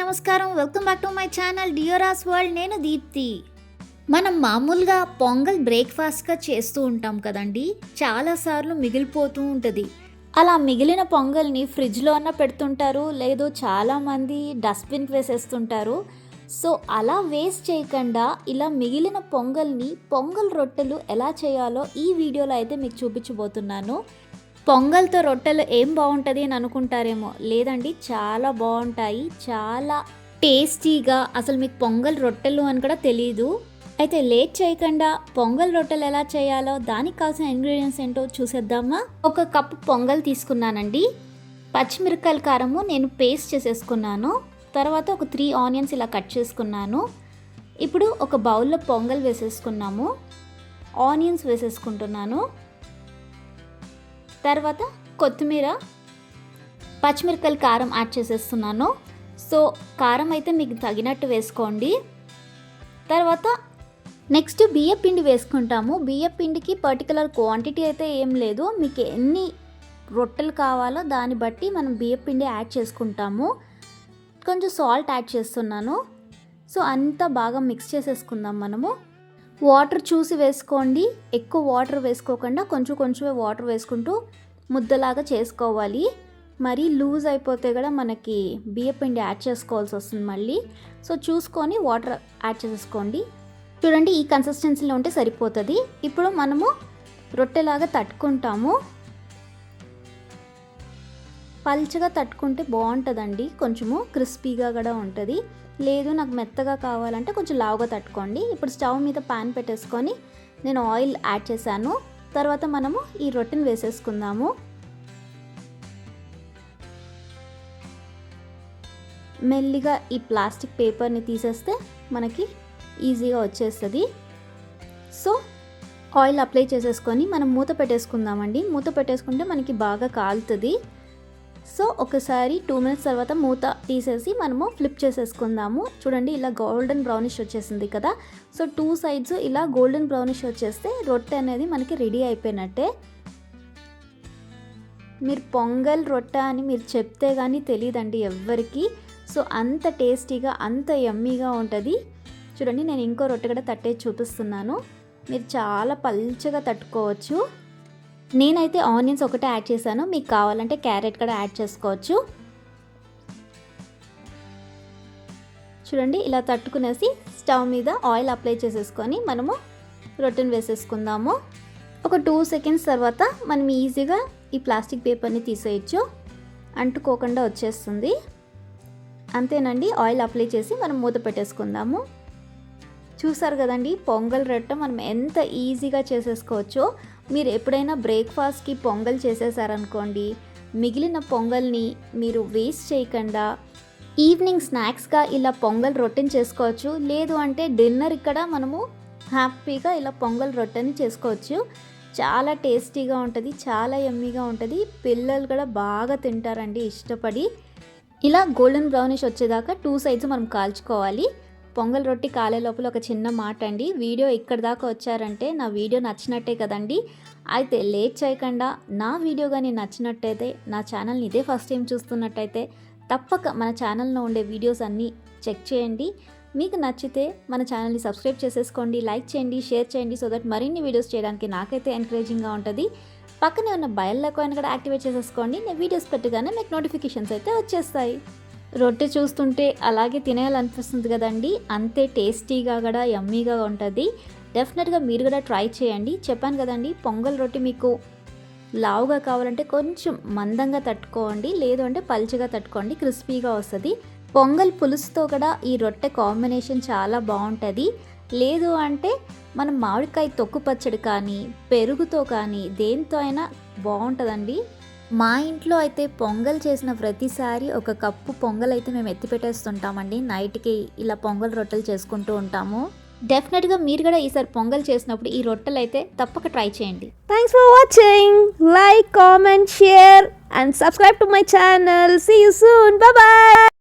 నమస్కారం. Welcome back to my channel Deoras world నేను దీప్తి. మనం మామూలుగా పొంగల్ బ్రేక్ఫాస్ట్గా చేస్తూ ఉంటాం కదండి. చాలాసార్లు మిగిలిపోతూ ఉంటుంది. అలా మిగిలిన పొంగల్ని ఫ్రిడ్జ్లో అన్న పెడుతుంటారు లేదో చాలామంది డస్ట్బిన్కి వేసేస్తుంటారు. సో అలా వేస్ట్ చేయకుండా ఇలా మిగిలిన పొంగల్ని పొంగల్ రొట్టెలు ఎలా చేయాలో ఈ వీడియోలో అయితే మీకు చూపించబోతున్నాను. పొంగల్తో రొట్టెలు ఏం బాగుంటుంది అని అనుకుంటారేమో. లేదండి చాలా బాగుంటాయి. చాలా టేస్టీగా అసలు మీకు పొంగల్ రొట్టెలు అని కూడా తెలియదు అయితే లేట్ చేయకుండా పొంగల్ రొట్టెలు ఎలా చేయాలో దానికి కావాల్సిన ఇంగ్రీడియంట్స్ ఏంటో చూసేద్దామా? ఒక కప్పు పొంగల్ తీసుకున్నానండి. పచ్చిమిరకాయల కారము నేను పేస్ట్ చేసేసుకున్నాను. తర్వాత ఒక త్రీ ఆనియన్స్ ఇలా కట్ చేసుకున్నాను. ఇప్పుడు ఒక బౌల్లో పొంగల్ వేసేసుకున్నాము. ఆనియన్స్ వేసేసుకుంటున్నాను. తర్వాత కొత్తిమీర పచ్చిమిరపకాయలు కారం యాడ్ చేసేస్తున్నాను. సో కారం అయితే మీకు తగినట్టు వేసుకోండి. తర్వాత నెక్స్ట్ బియ్య పిండి వేసుకుంటాము. బియ్య పిండికి పర్టికులర్ క్వాంటిటీ అయితే ఏం లేదు. మీకు ఎన్ని రొట్టెలు కావాలో దాన్ని బట్టి మనం బియ్య పిండి యాడ్ చేసుకుంటాము. కొంచెం సాల్ట్ యాడ్ చేస్తున్నాను. సో అంతా బాగా మిక్స్ చేసేసుకుందాం మనము. వాటర్ చూసి వేసుకోండి. ఎక్కువ వాటర్ వేసుకోకుండా కొంచెం కొంచెమే వాటర్ వేసుకుంటూ ముద్దలాగా చేసుకోవాలి. మరీ లూజ్ అయిపోతే కూడా మనకి బియ్యపిండి యాడ్ చేసుకోవాల్సి వస్తుంది మళ్ళీ. సో చూసుకొని వాటర్ యాడ్ చేసుకోండి చూడండి ఈ కన్సిస్టెన్సీలో ఉంటే సరిపోతుంది. ఇప్పుడు మనము రొట్టెలాగా తట్టుకుంటాము. పల్చగా తట్టుకుంటే బాగుంటుందండి. కొంచెము క్రిస్పీగా కూడా ఉంటుంది. లేదు నాకు మెత్తగా కావాలంటే కొంచెం లావుగా తట్టుకోండి. ఇప్పుడు స్టవ్ మీద పాన్ పెట్టేసుకొని నేను ఆయిల్ యాడ్ చేశాను. తర్వాత మనము ఈ రొట్టెని వేసేసుకుందాము. మెల్లిగా ఈ ప్లాస్టిక్ పేపర్ని తీసేస్తే మనకి ఈజీగా వచ్చేస్తుంది. సో ఆయిల్ అప్లై చేసేసుకొని మనం మూత పెట్టేసుకుందామండి. మూత పెట్టేసుకుంటే మనకి బాగా కాలుతుంది. సో ఒకసారి టూ మినిట్స్ తర్వాత మూత తీసేసి మనము ఫ్లిప్ చేసేసుకుందాము. చూడండి ఇలా గోల్డెన్ బ్రౌనిష్ వచ్చేసింది కదా. సో టూ సైడ్స్ ఇలా గోల్డెన్ బ్రౌనిష్ వచ్చేస్తే రొట్టె అనేది మనకి రెడీ అయిపోయినట్టే. మీరు పొంగల్ రొట్టె అని మీరు చెప్తే కానీ తెలియదండి ఎవ్వరికి. సో అంత టేస్టీగా అంత యమ్మీగా ఉంటుంది. చూడండి నేను ఇంకో రొట్టె కూడా తట్టే చూపిస్తున్నాను. మీరు చాలా పల్చగా తట్టుకోవచ్చు. నేనైతే ఆనియన్స్ ఒకటే యాడ్ చేశాను. మీకు కావాలంటే క్యారెట్ కూడా యాడ్ చేసుకోవచ్చు. చూడండి ఇలా తట్టుకునేసి స్టవ్ మీద ఆయిల్ అప్లై చేసేసుకొని మనము రొట్టెను వేసేసుకుందాము. ఒక టూ సెకండ్స్ తర్వాత మనం ఈజీగా ఈ ప్లాస్టిక్ పేపర్ని తీసేయచ్చు. అంటుకోకుండా వచ్చేస్తుంది. అంతేనండి ఆయిల్ అప్లై చేసి మనం మూత పెట్టేసుకుందాము. చూసారు కదండి పొంగల్ రొట్టె మనం ఎంత ఈజీగా చేసేసుకోవచ్చో. మీరు ఎప్పుడైనా బ్రేక్ఫాస్ట్కి పొంగల్ చేసేసారనుకోండి మిగిలిన పొంగల్ని మీరు వేస్ట్ చేయకుండా ఈవినింగ్ స్నాక్స్గా ఇలా పొంగల్ రొట్టెని చేసుకోవచ్చు. లేదు అంటే డిన్నర్ ఇక్కడ మనము హ్యాపీగా ఇలా పొంగల్ రొట్టెని చేసుకోవచ్చు. చాలా టేస్టీగా ఉంటుంది చాలా ఎమ్మీగా ఉంటుంది. పిల్లలు కూడా బాగా తింటారండి ఇష్టపడి. ఇలా గోల్డెన్ బ్రౌనిష్ వచ్చేదాకా టూ సైడ్స్ మనం కాల్చుకోవాలి. పొంగల్ రొట్టి కాలే లోపల ఒక చిన్న మాట అండి. వీడియో ఇక్కడ దాకా వచ్చారంటే నా వీడియో నచ్చినట్టే కదండి. అయితే లేట్ చేయకుండా నా వీడియో కానీ నచ్చినట్టయితే నా ఛానల్ని ఇదే ఫస్ట్ టైం చూస్తున్నట్టయితే తప్పక మన ఛానల్లో ఉండే వీడియోస్ అన్నీ చెక్ చేయండి. మీకు నచ్చితే మన ఛానల్ని సబ్స్క్రైబ్ చేసేసుకోండి లైక్ చేయండి షేర్ చేయండి సో దట్ మరిన్ని వీడియోస్ చేయడానికి నాకైతే ఎంకరేజింగ్గా ఉంటుంది. పక్కనే ఉన్న బయల్ కాయిన్ కూడా యాక్టివేట్ చేసేసుకోండి. నేను వీడియోస్ పెట్టగానే మీకు నోటిఫికేషన్స్ అయితే వచ్చేస్తాయి. రొట్టె చూస్తుంటే అలాగే తినేయాలనిపిస్తుంది కదండి. అంతే టేస్టీగా కూడా యమ్మీగా ఉంటుంది. డెఫినెట్గా మీరు కూడా ట్రై చేయండి. చెప్పాను కదండి పొంగల్ రొట్టె మీకు లావుగా కావాలంటే కొంచెం మందంగా తట్టుకోండి. లేదు అంటే పల్చగా తట్టుకోండి క్రిస్పీగా వస్తుంది. పొంగల్ పులుసుతో కూడా ఈ రొట్టె కాంబినేషన్ చాలా బాగుంటుంది. లేదు అంటే మనం మామిడికాయ తొక్కు పచ్చడి కానీ పెరుగుతో కానీ దేంతో అయినా బాగుంటుందండి. మా ఇంట్లో అయితే పొంగల్ చేసిన ప్రతిసారి ఒక కప్పు పొంగల్ అయితే మేము ఎత్తి పెట్టేస్తుంటామండి. నైట్కి ఇలా పొంగల్ రొట్టెలు చేసుకుంటూ ఉంటాము. డెఫినెట్గా మీరు కూడా ఈసారి పొంగల్ చేసినప్పుడు ఈ రొట్టెలు అయితే తప్పక ట్రై చేయండి. Thanks for watching like comment share and subscribe to my channel see you soon bye.